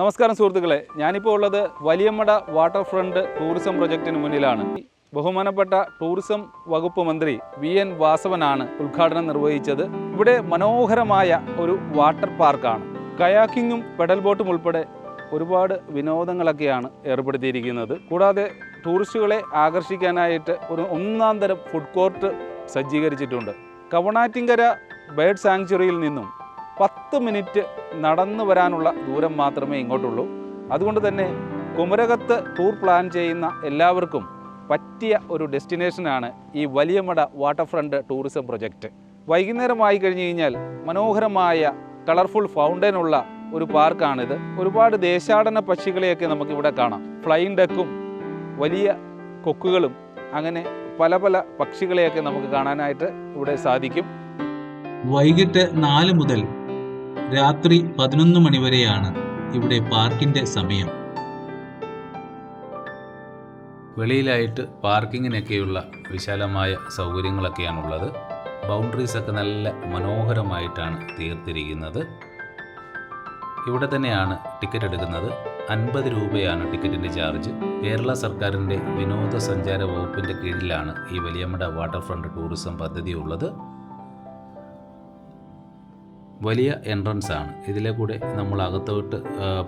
നമസ്കാരം സുഹൃത്തുക്കളെ. ഞാനിപ്പോൾ ഉള്ളത് വലിയമ്മട വാട്ടർ ഫ്രണ്ട് ടൂറിസം പ്രൊജക്ടിന് മുന്നിലാണ്. ബഹുമാനപ്പെട്ട ടൂറിസം വകുപ്പ് മന്ത്രി വി എൻ വാസവനാണ് ഉദ്ഘാടനം നിർവഹിച്ചത്. ഇവിടെ മനോഹരമായ ഒരു വാട്ടർ പാർക്കാണ്. കയാക്കിങ്ങും പെഡൽ ബോട്ടും ഉൾപ്പെടെ ഒരുപാട് വിനോദങ്ങളൊക്കെയാണ് ഏർപ്പെടുത്തിയിരിക്കുന്നത്. കൂടാതെ ടൂറിസ്റ്റുകളെ ആകർഷിക്കാനായിട്ട് ഒരു ഒന്നാം തരം ഫുഡ് കോർട്ട് സജ്ജീകരിച്ചിട്ടുണ്ട്. കവണാറ്റിങ്കര ബേർഡ് സാങ്ച്വറിയിൽ നിന്നും പത്ത് മിനിറ്റ് നടന്നു വരാനുള്ള ദൂരം മാത്രമേ ഇങ്ങോട്ടുള്ളൂ. അതുകൊണ്ട് തന്നെ കുമരകത്ത് ടൂർ പ്ലാൻ ചെയ്യുന്ന എല്ലാവർക്കും പറ്റിയ ഒരു ഡെസ്റ്റിനേഷനാണ് ഈ വലിയമട വാട്ടർഫ്രണ്ട് ടൂറിസം പ്രൊജക്റ്റ് വൈകുന്നേരമായി കഴിഞ്ഞ് കഴിഞ്ഞാൽ മനോഹരമായ കളർഫുൾ ഫൗണ്ടനുള്ള ഒരു പാർക്കാണിത് ഒരുപാട് ദേശാടന പക്ഷികളെയൊക്കെ നമുക്കിവിടെ കാണാം. ഫ്ലൈങ് ഡെക്കും വലിയ കൊക്കുകളും അങ്ങനെ പല പല പക്ഷികളെയൊക്കെ നമുക്ക് കാണാനായിട്ട് ഇവിടെ സാധിക്കും. വൈകിട്ട് നാല് മുതൽ രാത്രി പതിനൊന്ന് മണിവരെയാണ് ഇവിടെ പാർക്കിന്റെ സമയം. വെളിയിലായിട്ട് പാർക്കിങ്ങിനൊക്കെയുള്ള വിശാലമായ സൗകര്യങ്ങളൊക്കെയാണുള്ളത്. ബൗണ്ടറീസ് ഒക്കെ നല്ല മനോഹരമായിട്ടാണ് തീർത്തിരിക്കുന്നത്. ഇവിടെ തന്നെയാണ് ടിക്കറ്റ് എടുക്കുന്നത്. അൻപത് രൂപയാണ് ടിക്കറ്റിന്റെ ചാർജ്. കേരള സർക്കാരിന്റെ വിനോദസഞ്ചാര വകുപ്പിന്റെ കീഴിലാണ് ഈ വലിയമ്മട വാട്ടർ ഫ്രണ്ട് ടൂറിസം പദ്ധതി ഉള്ളത് വലിയ എൻട്രൻസ് ആണ്. ഇതിലെ കൂടെ നമ്മൾ അകത്തോട്ട്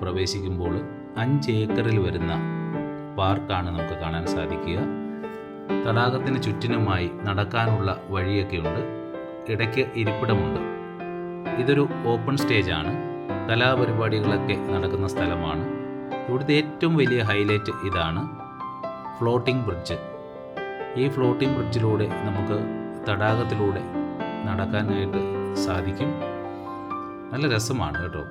പ്രവേശിക്കുമ്പോൾ അഞ്ച് ഏക്കറിൽ വരുന്ന പാർക്കാണ് നമുക്ക് കാണാൻ സാധിക്കുക. തടാകത്തിന് ചുറ്റിനുമായി നടക്കാനുള്ള വഴിയൊക്കെയുണ്ട് ഇടയ്ക്ക് ഇരിപ്പിടമുണ്ട്. ഇതൊരു ഓപ്പൺ സ്റ്റേജ് സ്റ്റേജാണ് കലാപരിപാടികളൊക്കെ നടക്കുന്ന സ്ഥലമാണ്. ഇവിടുത്തെ ഏറ്റവും വലിയ ഹൈലൈറ്റ് ഇതാണ് ഫ്ലോട്ടിംഗ് ബ്രിഡ്ജ് ഈ ഫ്ലോട്ടിംഗ് ബ്രിഡ്ജിലൂടെ നമുക്ക് തടാകത്തിലൂടെ നടക്കാനായിട്ട് സാധിക്കും. നല്ല രസമാണ് കേട്ടോ.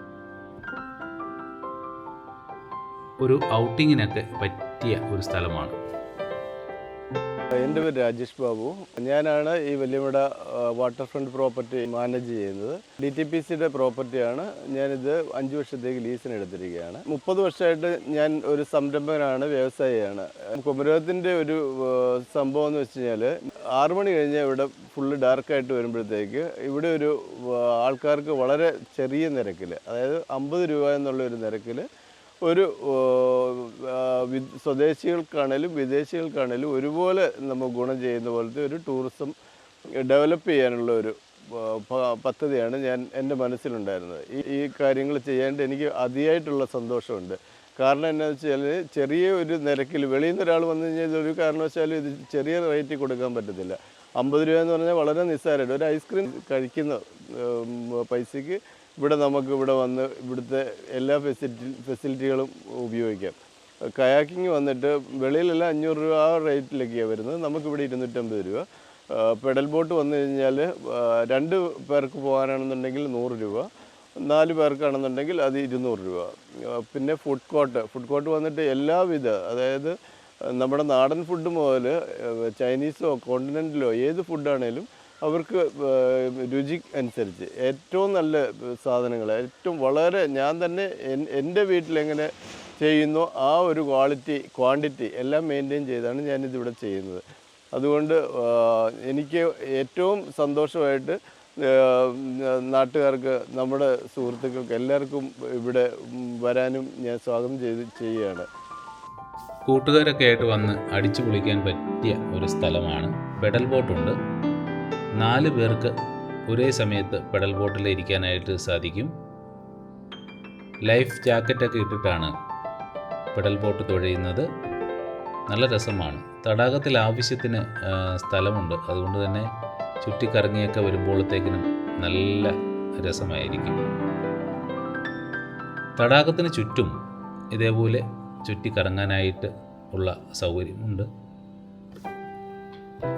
ഒരു ഔട്ടിങ്ങിനൊക്കെ പറ്റിയ ഒരു സ്ഥലമാണ്. എന്റെ പേര് രാജേഷ് ബാബു. ഞാനാണ് ഈ വലിയമിട വാട്ടർ ഫ്രണ്ട് പ്രോപ്പർട്ടി മാനേജ് ചെയ്യുന്നത്. ഡി ടി പി സിയുടെ പ്രോപ്പർട്ടിയാണ്. ഞാനിത് അഞ്ച് വർഷത്തേക്ക് ലീസിന് എടുത്തിരിക്കുകയാണ്. മുപ്പത് വർഷമായിട്ട് ഞാൻ ഒരു സംരംഭകനാണ് വ്യവസായിയാണ്. കുമരകത്തിന്റെ ഒരു സംഭവം എന്ന് വെച്ച് കഴിഞ്ഞാൽ ആറു മണി കഴിഞ്ഞാൽ ഇവിടെ ഫുള്ള് ഡാർക്കായിട്ട് വരുമ്പോഴത്തേക്ക് ഇവിടെ ഒരു ആൾക്കാർക്ക് വളരെ ചെറിയ നിരക്കിൽ അതായത് അമ്പത് രൂപ എന്നുള്ള ഒരു നിരക്കിൽ ഒരു സ്വദേശികൾക്കാണേലും വിദേശികൾക്കാണേലും ഒരുപോലെ നമുക്ക് ഗുണം ചെയ്യുന്ന പോലത്തെ ഒരു ടൂറിസം ഡെവലപ്പ് ചെയ്യാനുള്ള ഒരു പദ്ധതിയാണ് ഞാൻ എന്റെ മനസ്സിലുണ്ടായിരുന്നത്. ഈ കാര്യങ്ങൾ ചെയ്യാണ്ട് എനിക്ക് അതിയായിട്ടുള്ള സന്തോഷമുണ്ട്. കാരണം എന്താണെന്ന് വെച്ചാൽ ചെറിയ ഒരു നിരക്കിൽ വെളിയിൽ നിന്ന് ഒരാൾ വന്നു കഴിഞ്ഞാൽ ഇതൊരു കാരണവശാലും ഇത് ചെറിയ റേറ്റിൽ കൊടുക്കാൻ പറ്റത്തില്ല. അമ്പത് രൂപ എന്ന് പറഞ്ഞാൽ വളരെ നിസ്സാരമായിട്ട് ഒരു ഐസ്ക്രീം കഴിക്കുന്ന പൈസയ്ക്ക് ഇവിടെ നമുക്ക് ഇവിടെ വന്ന് ഇവിടുത്തെ എല്ലാ ഫെസിലിറ്റി ഫെസിലിറ്റികളും ഉപയോഗിക്കാം. കയാക്കിങ് വന്നിട്ട് വെളിയിലെല്ലാം അഞ്ഞൂറ് രൂപ ആ റേറ്റിലൊക്കെയാണ് വരുന്നത്. നമുക്കിവിടെ ഇരുന്നൂറ്റമ്പത് രൂപ. പെഡൽ ബോട്ട് വന്നു കഴിഞ്ഞാൽ രണ്ട് പേർക്ക് പോകാനാണെന്നുണ്ടെങ്കിൽ നൂറ് രൂപ. നാല് പേർക്കാണെന്നുണ്ടെങ്കിൽ അത് ഇരുന്നൂറ് രൂപ. പിന്നെ ഫുഡ് കോർട്ട് ഫുഡ് കോർട്ട് വന്നിട്ട് എല്ലാവിധ അതായത് നമ്മുടെ നാടൻ ഫുഡ് മുതൽ ചൈനീസോ കോണ്ടിനെന്റലോ ഏത് ഫുഡാണേലും അവർക്ക് രുചി അനുസരിച്ച് ഏറ്റവും നല്ല സാധനങ്ങൾ ഏറ്റവും വളരെ ഞാൻ തന്നെ എൻ- എന്റെ വീട്ടിലെങ്ങനെ ചെയ്യുന്നു ആ ഒരു ക്വാളിറ്റി ക്വാണ്ടിറ്റി എല്ലാം മെയിന്റെയിൻ ചെയ്താണ് ഞാനിതിവിടെ ചെയ്യുന്നത്. അതുകൊണ്ട് എനിക്ക് ഏറ്റവും സന്തോഷമായിട്ട് നാട്ടുകാർക്ക് നമ്മുടെ സുഹൃത്തുക്കൾക്ക് എല്ലാവർക്കും ഇവിടെ വരാനും ഞാൻ സ്വാഗതം ചെയ്ത് ചെയ്യുകയാണ്. കൂട്ടുകാരൊക്കെ ആയിട്ട് വന്ന് അടിച്ചു പൊളിക്കാൻ പറ്റിയ ഒരു സ്ഥലമാണ് പെഡൽ ബോട്ടുണ്ട് നാല് പേർക്ക് ഒരേ സമയത്ത് പെഡൽ ബോട്ടിൽ ഇരിക്കാനായിട്ട് സാധിക്കും. ലൈഫ് ജാക്കറ്റൊക്കെ ഇട്ടിട്ടാണ് പെഡൽ ബോട്ട് തുഴയുന്നത്. നല്ല രസമാണ്. തടാകത്തിൽ ആവശ്യത്തിന് സ്ഥലമുണ്ട്. അതുകൊണ്ട് തന്നെ ചുറ്റിക്കറങ്ങിയൊക്കെ വരുമ്പോഴത്തേക്കിനും നല്ല രസമായിരിക്കും. തടാകത്തിന് ചുറ്റും ഇതേപോലെ ചുറ്റിക്കറങ്ങാനായിട്ട് ഉള്ള സൗകര്യമുണ്ട്.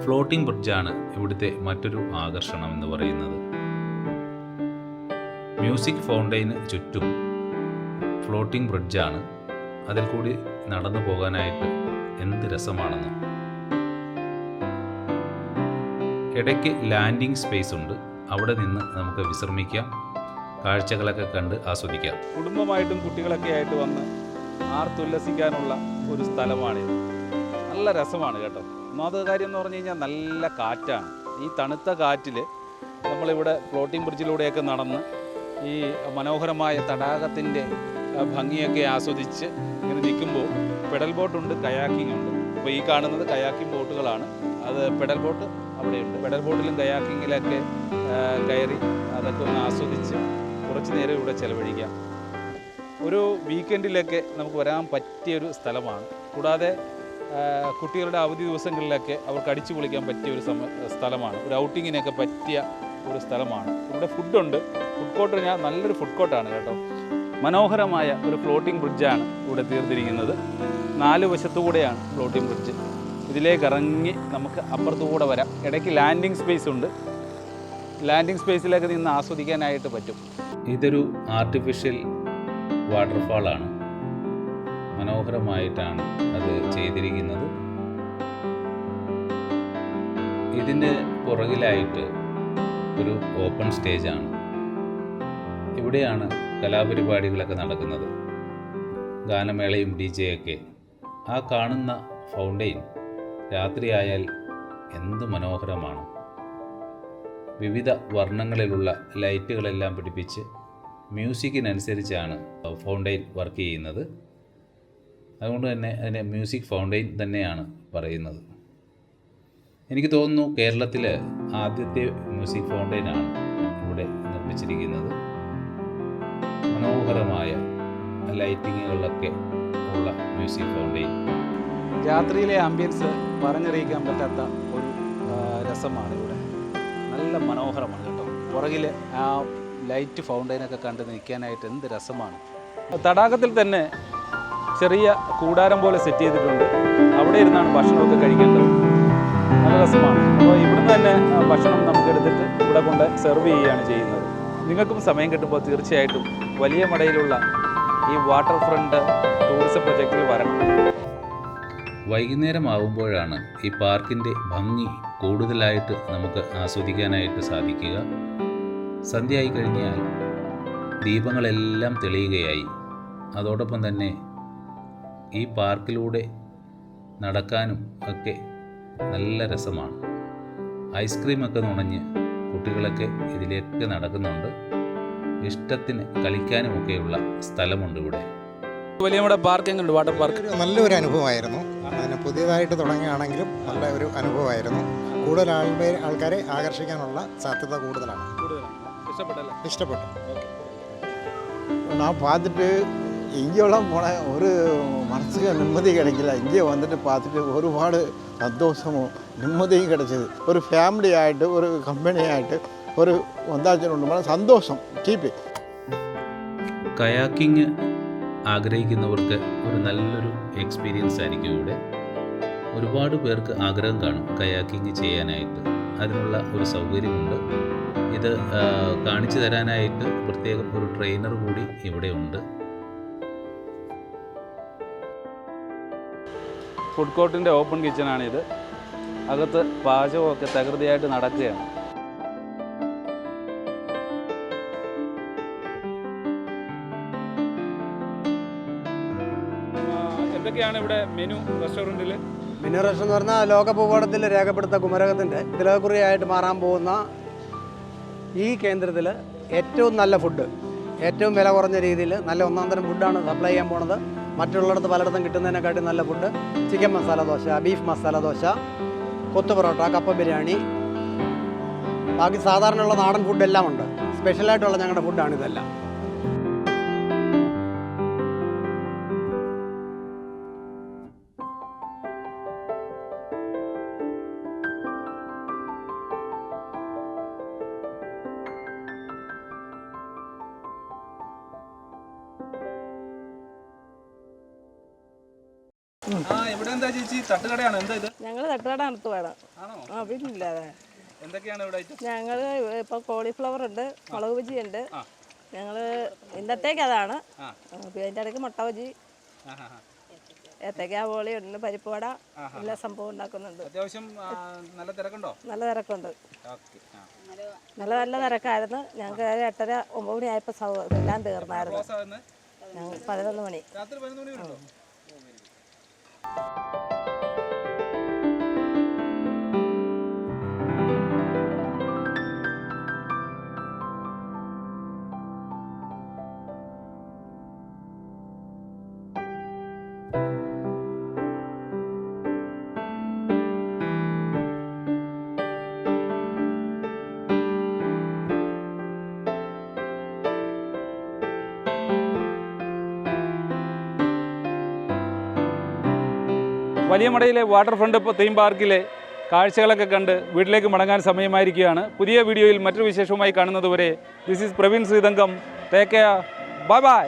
ഫ്ലോട്ടിംഗ് ബ്രിഡ്ജാണ് ഇവിടുത്തെ മറ്റൊരു ആകർഷണം എന്ന് പറയുന്നത്. മ്യൂസിക് ഫൗണ്ടൈന് ചുറ്റും ഫ്ലോട്ടിംഗ് ബ്രിഡ്ജാണ്. അതിൽ കൂടി നടന്നു പോകാനായിട്ട് എന്ത് രസമാണെന്ന്. ഇടയ്ക്ക് ലാൻഡിംഗ് സ്പേസ് ഉണ്ട്. അവിടെ നിന്ന് നമുക്ക് വിശ്രമിക്കാം. കാഴ്ചകളൊക്കെ കണ്ട് ആസ്വദിക്കാം. കുടുംബമായിട്ടും കുട്ടികളൊക്കെ ആയിട്ട് വന്ന് ആർത്തുല്ലസിക്കാനുള്ള ഒരു സ്ഥലമാണ് നല്ല രസമാണ് കേട്ടോ. ഒന്നാമത്തെ കാര്യം എന്ന് പറഞ്ഞു കഴിഞ്ഞാൽ നല്ല കാറ്റാണ്. ഈ തണുത്ത കാറ്റിൽ നമ്മളിവിടെ ഫ്ലോട്ടിംഗ് ബ്രിഡ്ജിലൂടെയൊക്കെ നടന്ന് ഈ മനോഹരമായ തടാകത്തിന്റെ ഭംഗിയൊക്കെ ആസ്വദിച്ച് ഇങ്ങനെ നിൽക്കുമ്പോൾ പെഡൽ ബോട്ടുണ്ട് കയാക്കിംഗ് ഉണ്ട്. അപ്പോൾ ഈ കാണുന്നത് കയാക്കിംഗ് ബോട്ടുകളാണ്. അത് പെഡൽ ബോട്ട് അവിടെയുണ്ട്. പെഡൽ ബോട്ടിലും കയാക്കിങ്ങിലൊക്കെ കയറി അതൊക്കെ ഒന്ന് ആസ്വദിച്ച് കുറച്ച് നേരം ഇവിടെ ചിലവഴിക്കാം. ഒരു വീക്കെൻഡിലൊക്കെ നമുക്ക് വരാൻ പറ്റിയൊരു സ്ഥലമാണ്. കൂടാതെ കുട്ടികളുടെ അവധി ദിവസങ്ങളിലൊക്കെ അവർക്ക് അടിച്ചു പൊളിക്കാൻ പറ്റിയ ഒരു സ്ഥലമാണ്. ഒരു ഔട്ടിങ്ങിനൊക്കെ പറ്റിയ ഒരു സ്ഥലമാണ്. ഇവിടെ ഫുഡുണ്ട്. ഫുഡ് കോർട്ട് ഞാൻ നല്ലൊരു ഫുഡ് കോർട്ടാണ് കേട്ടോ. മനോഹരമായ ഒരു ഫ്ലോട്ടിംഗ് ബ്രിഡ്ജാണ് ഇവിടെ തീർത്തിരിക്കുന്നത്. നാല് വശത്തുകൂടെയാണ് ഫ്ലോട്ടിംഗ് ബ്രിഡ്ജ് ഇതിലേക്ക് ഇറങ്ങി നമുക്ക് അപ്പുറത്തുകൂടെ വരാം. ഇടയ്ക്ക് ലാൻഡിംഗ് സ്പേസ് ഉണ്ട്. ലാൻഡിംഗ് സ്പേസിലേക്ക് നിന്ന് ആസ്വദിക്കാനായിട്ട് പറ്റും. ഇതൊരു ആർട്ടിഫിഷ്യൽ വാട്ടർഫാളാണ് മനോഹരമായിട്ടാണ് അത് ചെയ്തിരിക്കുന്നത്. ഇതിന്റെ പുറകിലായിട്ട് ഒരു ഓപ്പൺ സ്റ്റേജാണ് ഇവിടെയാണ് കലാപരിപാടികളൊക്കെ നടക്കുന്നത്. ഗാനമേളയും ഡി ജെയൊക്കെ ആ കാണുന്ന ഫൗണ്ടെയിൻ രാത്രിയായാൽ എന്ത് മനോഹരമാണ്. വിവിധ വർണങ്ങളിലുള്ള ലൈറ്റുകളെല്ലാം പിടിപ്പിച്ച് മ്യൂസിക്കിനനുസരിച്ചാണ് ഫൗണ്ടെയിൻ വർക്ക് ചെയ്യുന്നത്. അതുകൊണ്ട് തന്നെ അതിനെ മ്യൂസിക് ഫൗണ്ടെയിൻ തന്നെയാണ് പറയുന്നത്. എനിക്ക് തോന്നുന്നു കേരളത്തിൽ ആദ്യത്തെ മ്യൂസിക് ഫൗണ്ടെയിനാണ് ഇവിടെ നിർമ്മിച്ചിരിക്കുന്നത്. മനോഹരമായ ലൈറ്റിങ്ങുകളൊക്കെ ഉള്ള മ്യൂസിക് ഫൗണ്ടെയിൻ രാത്രിയിലെ ആംബിയൻസ് പറഞ്ഞറിയിക്കാൻ പറ്റാത്ത ഒരു രസമാണ് ഇവിടെ. നല്ല മനോഹരമാണ് കേട്ടോ. പുറകിൽ ആ ലൈറ്റ് ഫൗണ്ടൈനൊക്കെ കണ്ട് നിൽക്കാനായിട്ട് എന്ത് രസമാണ്. തടാകത്തിൽ തന്നെ ചെറിയ കൂടാരം പോലെ സെറ്റ് ചെയ്തിട്ടുണ്ട്. അവിടെ ഇരുന്നാണ് ഭക്ഷണമൊക്കെ കഴിക്കേണ്ടത്. നല്ല രസമാണ്. അപ്പോൾ ഇവിടുന്ന് തന്നെ ഭക്ഷണം നമുക്ക് എടുത്തിട്ട് ഇവിടെ കൊണ്ട് സെർവ് ചെയ്യുകയാണ് ചെയ്യുന്നത്. നിങ്ങൾക്കും സമയം കിട്ടുമ്പോൾ തീർച്ചയായിട്ടും വലിയ മടയിലുള്ള ഈ വാട്ടർ ഫ്രണ്ട് ടൂറിസം പ്രൊജക്റ്റിൽ വരണം. വൈകുന്നേരമാകുമ്പോഴാണ് ഈ പാർക്കിന്റെ ഭംഗി കൂടുതലായിട്ട് നമുക്ക് ആസ്വദിക്കാനായിട്ട് സാധിക്കുക. സന്ധ്യയായി കഴിഞ്ഞാൽ ദീപങ്ങളെല്ലാം തെളിയുകയായി. അതോടൊപ്പം തന്നെ ഈ പാർക്കിലൂടെ നടക്കാനും ഒക്കെ നല്ല രസമാണ്. ഐസ്ക്രീമൊക്കെ നുണഞ്ഞ് കുട്ടികളൊക്കെ ഇതിലേക്ക് നടക്കുന്നുണ്ട്. ഇഷ്ടത്തിന് കളിക്കാനുമൊക്കെയുള്ള സ്ഥലമുണ്ട് ഇവിടെ വലിയ നമ്മുടെ പാർക്ക് എങ്ങനെയുണ്ട് വാട്ടർ പാർക്ക്. നല്ലൊരു അനുഭവമായിരുന്നു. അതിന് പുതിയതായിട്ട് തുടങ്ങുകയാണെങ്കിലും നല്ല ഒരു അനുഭവമായിരുന്നു കൂടുതൽ ആൾക്കാരെ ആൾക്കാരെ ആകർഷിക്കാനുള്ള സാധ്യത കൂടുതലാണ് ഇഷ്ടപ്പെട്ടല്ലേ ഇഷ്ടപ്പെട്ടു நான் பார்த்துட்டு இங்கெல்லாம் போனால் ஒரு மனசுக்கு நிம்மதி கிடைக்கல இங்கே வந்துட்டு பார்த்துட்டு ஒருபாடு சந்தோஷமும் நிம்மதியும் கிடைச்சது ஒரு ஃபேமிலி ஆகிட்டு ஒரு கம்பெனி ஆகிட்டு ஒரு வந்தாச்சுன்னு சந்தோஷம் கீப் കയാക്കിങ് ആഗ്രഹിക്കുന്നവർക്ക് ഒരു നല്ലൊരു എക്സ്പീരിയൻസ് ആയിരിക്കും ഇവിടെ. ഒരുപാട് പേർക്ക് ആഗ്രഹം കാണും കയാക്കിങ് ചെയ്യാനായിട്ട്. അതിനുള്ള ഒരു സൗകര്യമുണ്ട്. ഇത് കാണിച്ചു തരാനായിട്ട് പ്രത്യേകം ഒരു ട്രെയിനർ കൂടി ഇവിടെ ഉണ്ട്. ഫുഡ് കോർട്ടിന്റെ ഓപ്പൺ കിച്ചണാണിത് അകത്ത് പാചകമൊക്കെ തകൃതിയായിട്ട് നടക്കുകയാണ്. എന്തൊക്കെയാണ് ഇവിടെ മെനു റെസ്റ്റോറന്റിൽ മിനറേഷൻ എന്ന് പറഞ്ഞാൽ ലോക ഭൂപടത്തിൽ രേഖപ്പെടുത്ത കുമരകത്തിന്റെ തിലകക്കുറിയായിട്ട് മാറാൻ പോകുന്ന ഈ കേന്ദ്രത്തിൽ ഏറ്റവും നല്ല ഫുഡ് ഏറ്റവും വില കുറഞ്ഞ രീതിയിൽ നല്ല ഒന്നാം തരം ഫുഡാണ് സപ്ലൈ ചെയ്യാൻ പോണത്. മറ്റുള്ളിടത്ത് പലയിടത്തും കിട്ടുന്നതിനെക്കാട്ടി നല്ല food chicken masala dosa beef masala dosa kothu parotta കപ്പ ബിരിയാണി. ബാക്കി സാധാരണയുള്ള നാടൻ ഫുഡ് എല്ലാം ഉണ്ട്. സ്പെഷ്യലായിട്ടുള്ള ഞങ്ങളുടെ ഫുഡാണ് ഇതെല്ലാം. ആ ഇവിടെ എന്താ ചേച്ചി? തട്ടുകടയാണ്? എന്താ ഇത്? ഞങ്ങൾ തട്ടുകട നടത്തുവാണ്. ആ പിന്നില്ലാതെ എന്തൊക്കെയാണ് ഇവിടെ ഞങ്ങൾ ഇപ്പോൾ കോളിഫ്ലവർ ഉണ്ട് മുളക് ബജി ഉണ്ട്. ഞങ്ങൾ ഞങ്ങൾ ഇന്നത്തേക്ക് അതാണ്. അതിന്റെ ഇടയ്ക്ക് മുട്ട ബജി. ഏത്തക്ക. ബോളി ഉണ്ട് പരിപ്പ് വട. എല്ലാ സംഭവം ഉണ്ടാക്കുന്നുണ്ട്. അത്യാവശ്യം നല്ല തിരക്കുണ്ടോ? നല്ല തിരക്കുണ്ട്. നല്ല നല്ല തിരക്കായിരുന്നു. ഞങ്ങൾക്ക് എട്ടര ഒമ്പത് മണി ആയപ്പോൾ എല്ലാം തീർന്നായിരുന്നു. ഞങ്ങൾ പതിനൊന്ന് മണി. രാത്രി പതിനൊന്ന് മണി Thank you. വലിയമടയിലെ വാട്ടർ ഫ്രണ്ട് തീം പാർക്കിലെ കാഴ്ചകളൊക്കെ കണ്ട് വീട്ടിലേക്ക് മടങ്ങാൻ സമയമായിരിക്കുകയാണ്. പുതിയ വീഡിയോയിൽ മറ്റൊരു വിശേഷവുമായി കാണുന്നതുവരെ this is Praveen Sreethankam. Take bye bye